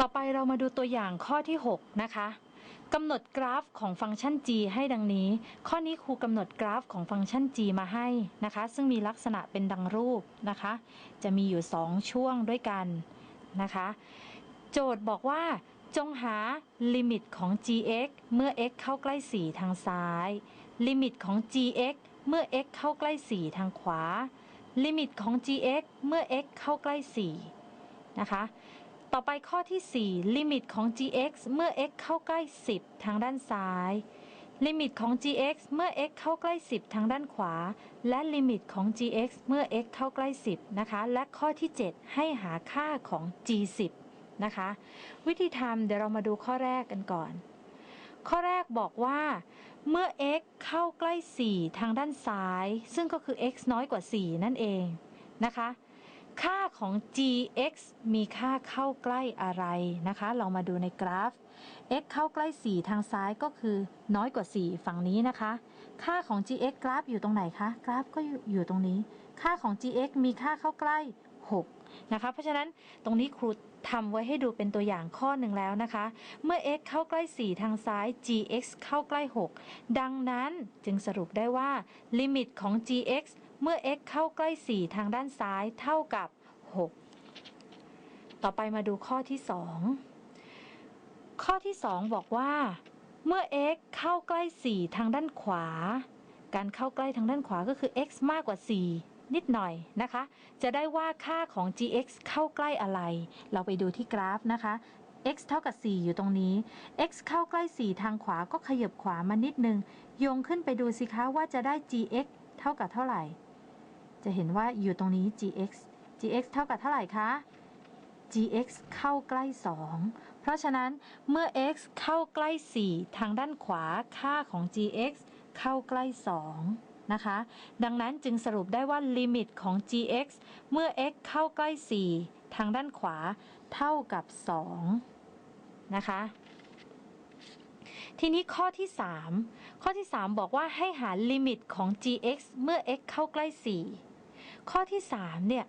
ต่อไปเรามาดูตัวอย่างข้อที่ 6 นะคะกำหนดกราฟของฟังก์ชัน g ให้ดังนี้ ข้อนี้ครูกำหนดกราฟของฟังก์ชัน g มาให้นะคะ ซึ่งมีลักษณะเป็นดังรูปนะคะ จะมีอยู่ 2 ช่วงด้วยกันนะคะ โจทย์บอกว่าจงหาลิมิตของ gx เมื่อ x เข้าใกล้ 4 ทางซ้าย ลิมิตของ gx เมื่อ x เข้าใกล้ 4 ทางขวา ลิมิตของ gx เมื่อ x เข้าใกล้ 4 นะคะ ต่อไปข้อที่ 4 ลิมิตของ gx เมื่อ x เข้าใกล้ 10 ทางด้านซ้าย ลิมิตของ gx เมื่อ x เข้าใกล้ 10 ทางด้านขวา และลิมิตของ gx เมื่อ x เข้าใกล้ 10 นะคะ และข้อที่ 7 ให้หาค่าของ g10 นะคะ วิธีทำเดี๋ยวเรามาดูข้อแรกกันก่อน ข้อแรกบอกว่า เมื่อ x เข้าใกล้ 4 ทางด้านซ้าย ซึ่งก็คือ x น้อยกว่า 4 นั่นเองนะคะ ค่าของ gx มีค่าเข้าใกล้อะไรนะคะเรามาดูในกราฟ x เข้าใกล้ 4 ทางซ้ายก็คือน้อยกว่า 4 ฝั่งนี้นะคะ ค่าของ gx กราฟอยู่ตรงไหนคะ กราฟก็อยู่อยู่ตรงนี้ ค่าของ gx มีค่าเข้าใกล้ 6 นะคะ เพราะฉะนั้นตรงนี้ครูทำไว้ให้ดูเป็นตัวอย่างข้อหนึ่งแล้วนะคะ เมื่อ x เข้าใกล้ 4 ทางซ้าย gx เข้าใกล้ 6 ดังนั้นจึงสรุปได้ว่าลิมิตของ gx เมื่อ x เข้าใกล้ 4 ทางด้านซ้ายเท่ากับ 6 ต่อไปมาดูข้อที่ 2 ข้อที่ 2 บอกว่า เมื่อ x เข้าใกล้ 4 ทางด้านขวา การเข้าใกล้ทางด้านขวาก็คือ x มากกว่า 4 นิดหน่อยนะคะ จะได้ว่าค่าของ gx เข้าใกล้อะไร เราไปดูที่กราฟนะคะ x เท่ากับ 4 อยู่ตรงนี้ x เข้าใกล้ 4 ทางขวาก็ขยับขวามานิดนึง โยงขึ้นไปดูสิคะว่าจะได้ gx เท่ากับเท่าไหร่ จะเห็นว่าอยู่ตรงนี้ gx gx เท่ากับเท่าไหร่คะ gx เข้าใกล้ 2 เพราะฉะนั้นเมื่อ x เข้าใกล้ 4 ทางด้านขวาค่าของ gx เข้าใกล้ 2 นะคะ ดังนั้นจึงสรุปได้ว่าลิมิตของ gx เมื่อ x เข้าใกล้ 4 ทางด้านขวาเท่ากับ 2 นะคะ ทีนี้ข้อที่ 3 ข้อที่ 3 บอกว่าให้หาลิมิตของ gx เมื่อ x เข้าใกล้ 4 ข้อที่ 3 เนี่ย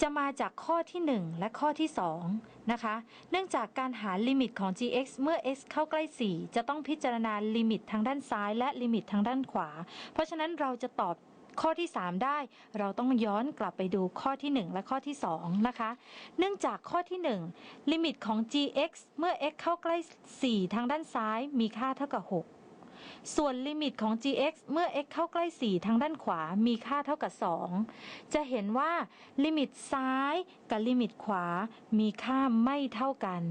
จะมาจากข้อที่ 1 และข้อที่ 2 นะคะ เนื่องจากการหาลิมิตของ gx เมื่อ x เข้าใกล้ 4 จะต้องพิจารณาลิมิตทางด้านซ้าย และลิมิตทางด้านขวา เพราะฉะนั้นเราจะตอบ ข้อที่ 3 ได้เราต้องย้อนกลับไปดูข้อที่ 1 และข้อที่ 2 นะคะ เนื่องจากข้อที่ 1 ลิมิตของ gx เมื่อ x เข้าใกล้ 4 ทางด้านซ้ายมีค่าเท่ากับ 6 ส่วนลิมิตของ gx เมื่อ x เข้าใกล้ 4 ทางด้านขวามีค่าเท่ากับ 2 จะเห็นว่าลิมิตซ้ายกับลิมิตขวามีค่าไม่เท่ากัน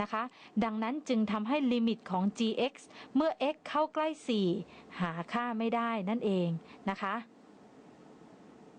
นะคะ ดังนั้นจึงทำให้ลิมิตของ gx เมื่อ x เข้าใกล้ 4 หาค่าไม่ได้นั่นเองนะคะ